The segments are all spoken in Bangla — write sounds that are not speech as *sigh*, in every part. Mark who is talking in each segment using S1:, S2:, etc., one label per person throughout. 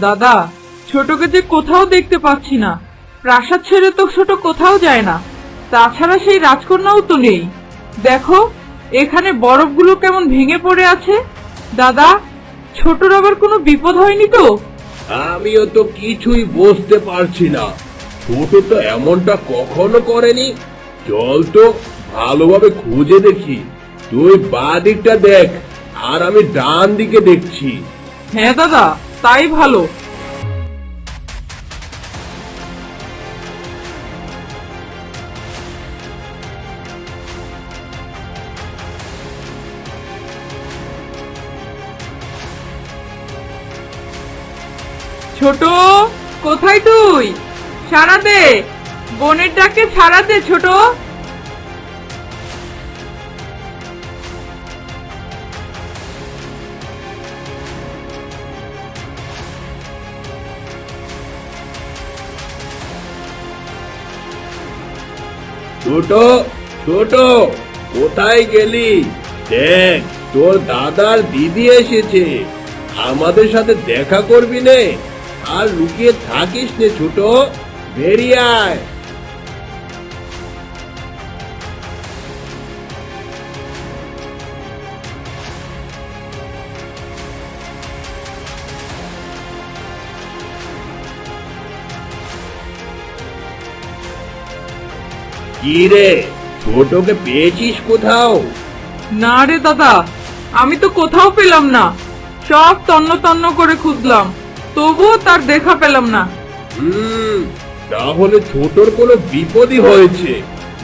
S1: দাদা ছোটকে যে কোথাও দেখতে পাচ্ছি না। প্রাসাদ ছেড়ে তো ছোট কোথাও যায় না। তাছাড়া সেই রাজকন্যাও তো নেই। দেখো এখানে বরফগুলো কেমন ভেঙে পড়ে আছে। দাদা ছোটর আবার কোনো বিপদ হয়নি তো?
S2: আমিও তো কিছুই বুঝতে পারছি না। ছোট তো এমনটা কখনো করেনি। চল তো ভালোভাবে খুঁজে দেখি। তুই বা দিকটা দেখ আর আমি ডান দিকে দেখছি।
S1: হ্যাঁ দাদা তাই ভালো। ছোট কোথায় তুই? সারা দে। বোনের ডাকে ছাড়া দে ছোট।
S2: ছোট ছোট, কোথায় গেলি? দেখ, তোর দাদার দিদি এসেছে। আমাদের সাথে দেখা করবি নে। আর লুকিয়ে থাকিস নে ছোট। বেরিয়ে আয়। কি রে? ছোটকে পেয়েছিস কোথাও?
S1: না রে দাদা আমি তো কোথাও পেলাম না। সব তন্ন তন্ন করে খুঁজলাম তবুও তার দেখা পেলাম না।
S2: হুম তাহলে ছোটর কোনো বিপদই হয়েছে।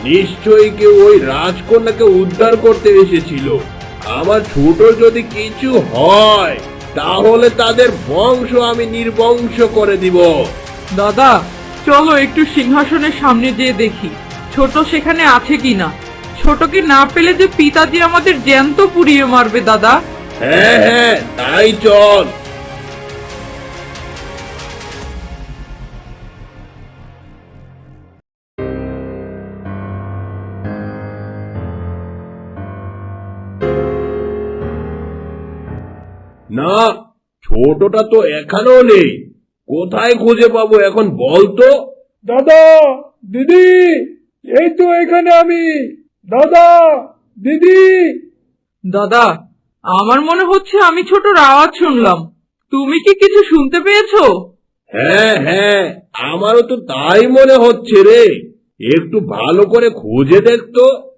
S2: নিশ্চয়ই কেউ ওই রাজকন্যাকে উদ্ধার করতে এসেছিল। আমার ছোট যদি কিছু হয় তাহলে তাদের বংশ আমি নির্বংশ করে দিব।
S1: দাদা চলো একটু সিংহাসনের সামনে যেয়ে দেখি। ছোট সেখানে আছে কিনা? ছোটকে না পেলে যে পিতাজি আমাদের জ্যান্ত পুড়িয়ে মারবে দাদা।
S2: হ্যাঁ হ্যাঁ তাই চল। না ছোটটা তো এখানেও নেই। কোথায় খুঁজে পাবো এখন বল তো
S3: দাদা দিদি! এই তো এখানে আমি। দাদা দিদি।
S1: দাদা আমার মনে হচ্ছে আমি ছোটর আওয়াজ শুনলাম। তুমি কি কিছু শুনতে পেয়েছ?
S2: হ্যাঁ হ্যাঁ আমারও তো তাই মনে হচ্ছে রে। একটু ভালো করে খুঁজে দেখতো।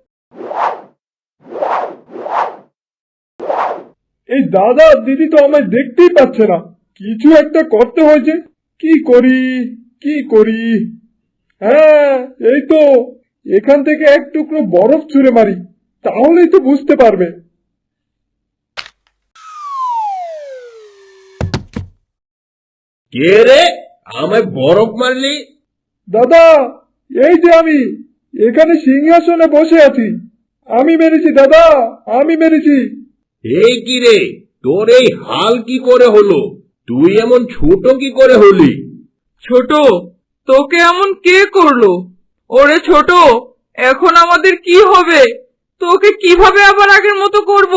S3: এই দাদা দিদি তো আমায় দেখতেই পাচ্ছে না। কিছু একটা করতে হয়েছে। কি করি? কি করি? হ্যাঁ এই তো এখান থেকে এক টুকরো বরফ ছুঁড়ে মারি তাহলেই তো বুঝতে পারবে।
S2: কে রে? আমায় বরফ মারলি?
S3: দাদা এই যে আমি এখানে সিংহাসনে বসে আছি। আমি মেরেছি দাদা আমি মেরেছি।
S2: এই কি রে? তোর এই হাল কি করে হলো? তুই এমন ছোট কি করে হলি?
S1: ছোট? তোকে এমন কে করল? ওরে ছোট এখন আমাদের কি হবে? তোকে কীভাবে আবার আগের মতো করব?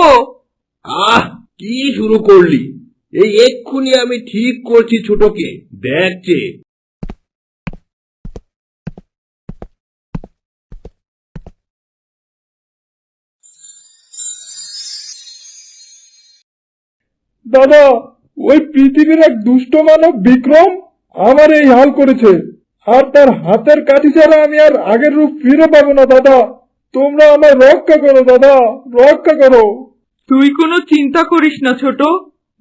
S2: আহ কি শুরু করলি? এই এক্ষুনি আমি ঠিক করছি ছোটকে। দেখছে
S3: দাদা ওই পৃথিবীর এক দুষ্ট মানব বিক্রম আমার এই হাল করেছে। আর তার হাতের কাঠি ছাড়া আমি আর আগের রূপ ফিরে পাবো না দাদা। তোমরা আমার রক্ষা করো দাদা। রক্ষা করো।
S1: তুই কোনো চিন্তা করিস না ছোট।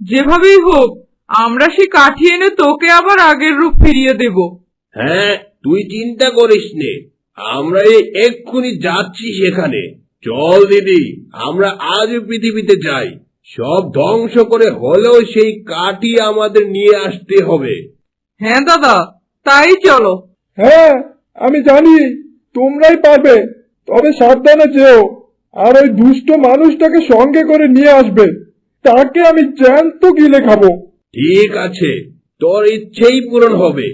S1: যেভাবেই হোক আমরা সে কাঠি এনে তোকে আবার আগের রূপ ফিরিয়ে দেব।
S2: হ্যাঁ তুই চিন্তা করিস নে। আমরা এই এক্ষুনি যাচ্ছি সেখানে। চল দিদি আমরা আজ পৃথিবীতে যাই। সব ধ্বংস করে হলেও সেই কাঠি আমাদের নিয়ে আসতে হবে।
S1: হ্যাঁ দাদা। তাই চলো।
S3: হ্যাঁ আমি জানি তোমরাই পাবে তবে সাবধানে যেও। আর ওই দুষ্ট মানুষটাকে সঙ্গে করে নিয়ে আসবে। তাকে আমি জ্যান্ত গিলে খাব।
S2: ঠিক আছে তোর ইচ্ছেই পূরণ হবে।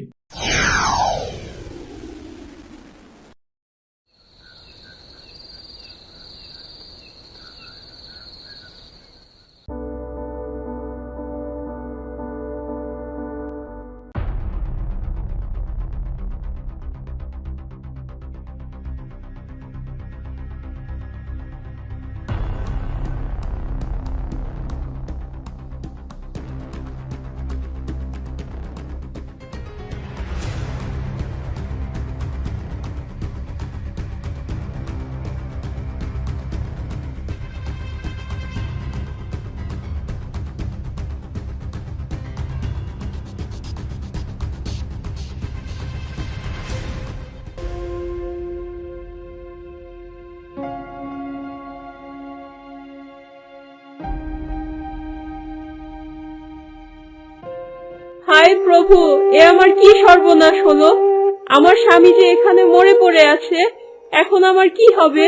S4: হায় প্রভু এ আমার কি সর্বনাশ হলো? আমার স্বামী যে এখানে মরে পড়ে আছে এখন আমার কি হবে?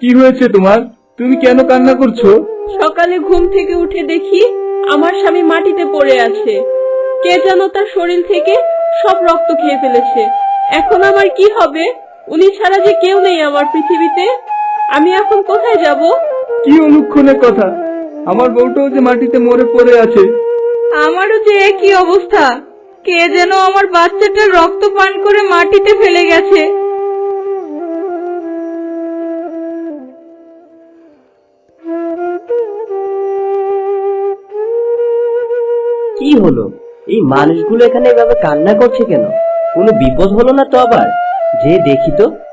S3: কি হয়েছে তোমার? তুমি কেন কান্না করছ?
S4: সকালে ঘুম থেকে উঠে দেখি আমার স্বামী মাটিতে পড়ে আছে। কে যেন তার শরীর থেকে সব রক্ত খেয়ে ফেলেছে। এখন আমার কি হবে? উনি ছাড়া যে কেউ নেই আমার পৃথিবীতে। আমি এখন কোথায় যাব?
S3: কি অনুক্ষণের কথা? আমার বউটাও যে মাটিতে মরে পড়ে আছে।
S4: আমারও যে একই অবস্থা। কে যেন আমার বাচ্চাটার রক্ত পান করে মাটিতে ফেলে গেছে।
S5: কি হলো? এই মানুষগুলো এখানে এভাবে কান্না করছে কেন? কোনো বিপদ হলো না তো আবার? যে দেখি তো।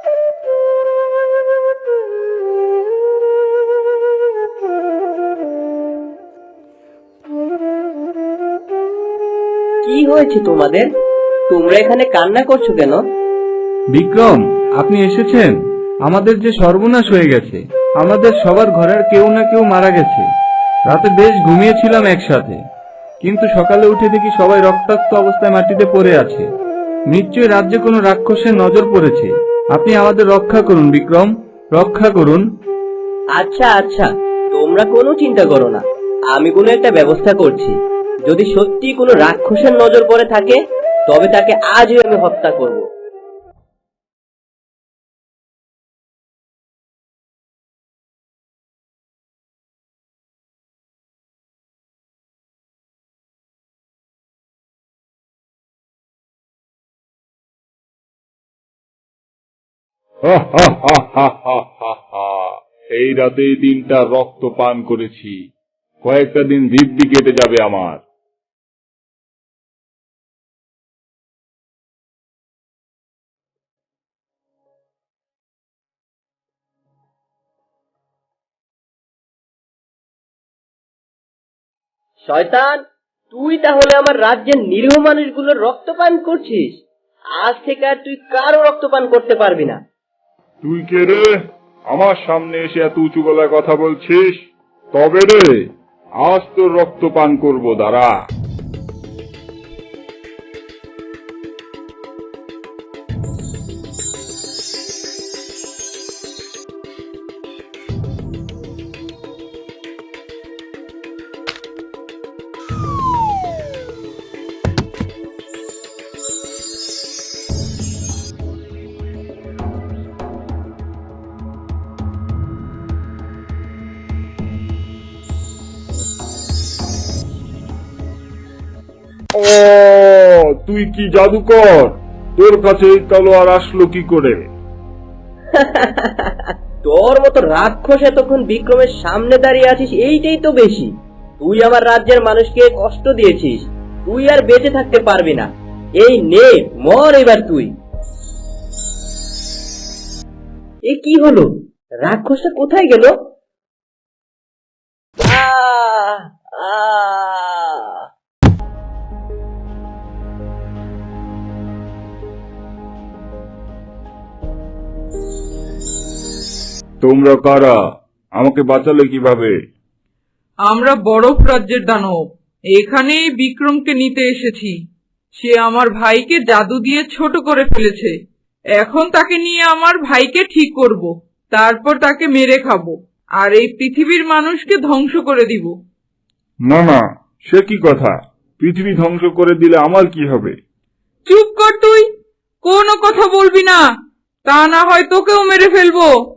S5: কি হয়েছে তোমাদের? তোমরা এখানে কান্না করছ কেন?
S3: বিক্রম আপনি এসেছেন। আমাদের যে সর্বনাশ হয়ে গেছে আমাদের সবার ঘরের কেউ না কেউ মারা গেছে। রাতে বেশ ঘুমিয়েছিলাম একসাথে। কিন্তু সকালে উঠে দেখি সবাই রক্তাক্ত অবস্থায় মাটিতে পড়ে আছে। নিশ্চয়ই রাজ্যে কোনো রাক্ষসের নজর পড়েছে। আপনি আমাদের রক্ষা করুন বিক্রম। রক্ষা করুন।
S5: আচ্ছা আচ্ছা। তোমরা কোনো চিন্তা করো না। আমি কোনো একটা ব্যবস্থা করছি। যদি সত্যি কোনো রাক্ষসের নজর পড়ে থাকে, তবে তাকে আজই আমি হত্যা করব।
S6: এই রাতে দিনটা রক্ত পান করেছি। কয়েকটা দিন দিব্যি কেটে যাবে আমার।
S5: শয়তান তুই তাহলে আমার রাজ্যের নিরীহ মানুষগুলোর রক্তপান করছিস? আজ থেকে আর তুই কারও রক্তপান করতে পারবি না।
S6: তুই কে রে? আমার সামনে এসে এত উঁচু গলায় কথা বলছিস? তবে রে? আজ রক্তপান রক্ত পান করব তুই কি জাদুকর? তোর কাছে এই তলোয়ার আসলো কি করে? *laughs*
S5: তোর মতো রাক্ষস এতক্ষণ বিক্রমের সামনে দাঁড়িয়ে আছিস এইটাই তো বেশি। তুই আমার রাজ্যের মানুষকে কষ্ট দিয়েছিস তুই আর বেঁচে থাকতে পারবি না। এই নে মর এবার তুই। এ কি হলো? রাক্ষসটা কোথায় গেল? আহ, আহ।
S6: তোমরা কারা? আমাকে বাঁচালে কীভাবে?
S1: আমরা বরফ রাজ্যের দানব। এখানেই বিক্রমকে নিতে এসেছি। সে আমার ভাইকে জাদু দিয়ে ছোট করে ফেলেছে। এখন তাকে নিয়ে আমার ভাইকে ঠিক করব। তারপর তাকে মেরে খাব। আর এই পৃথিবীর মানুষকে ধ্বংস করে দিব।
S6: না না সে কি কথা? পৃথিবী ধ্বংস করে দিলে আমার কি হবে?
S1: চুপ কর তুই। কোনো কথা বলবি না। তা না হয় তোকেও মেরে ফেলব।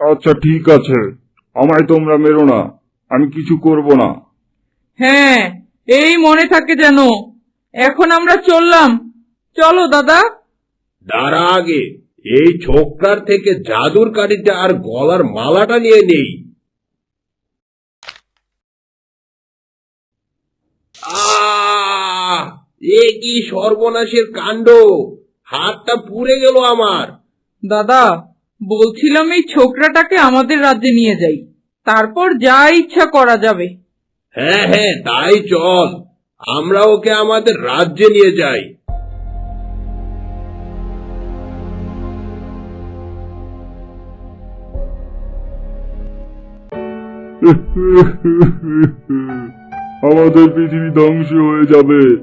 S6: আচ্ছা ঠিক আছে। আমায় তোমরা মেরো না। আমি কিছু করব না।
S1: হ্যাঁ এই মনে থাকে যেন। এখন আমরা চললাম। চলো দাদা।
S2: দাঁড়া আগে। এই ছোকরার থেকে জাদুর কাঠিটা আর গলার মালাটা নিয়ে নেই। আহ! এ কি সর্বনাশের কাণ্ড। হাতটা পুড়ে গেল আমার।
S1: দাদা বলছিলাম এই ছোকরাটাকে আমাদের রাজ্যে নিয়ে যাই। তারপর যা ইচ্ছা করা যাবে।
S2: হ্যাঁ হ্যাঁ তাই চল। আমরা ওকে আমাদের রাজ্যে নিয়ে যাই।
S6: আমাদের পৃথিবী ধ্বংস হয়ে যাবে।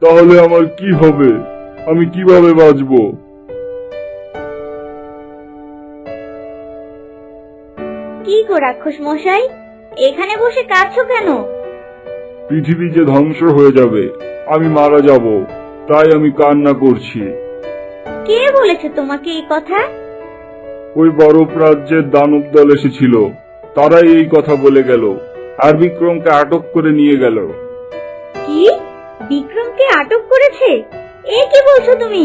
S6: তাহলে আমার কি হবে? আমি কীভাবে বাঁচবো?
S7: কি গো রাক্ষস মশাই? এখানে বসে কাঁদছো কেন?
S6: পৃথিবী যে ধ্বংস হয়ে যাবে আমি মারা যাব তাই আমি কান্না করছি।
S7: কে বলেছে তোমাকে এই কথা?
S6: ওই বরফ রাজ্যের দানব দল এসেছিল তারাই এই কথা বলে গেল আর বিক্রমকে আটক করে নিয়ে গেল।
S7: কি? বিক্রমকে আটক করেছে? এ কি বলছো তুমি?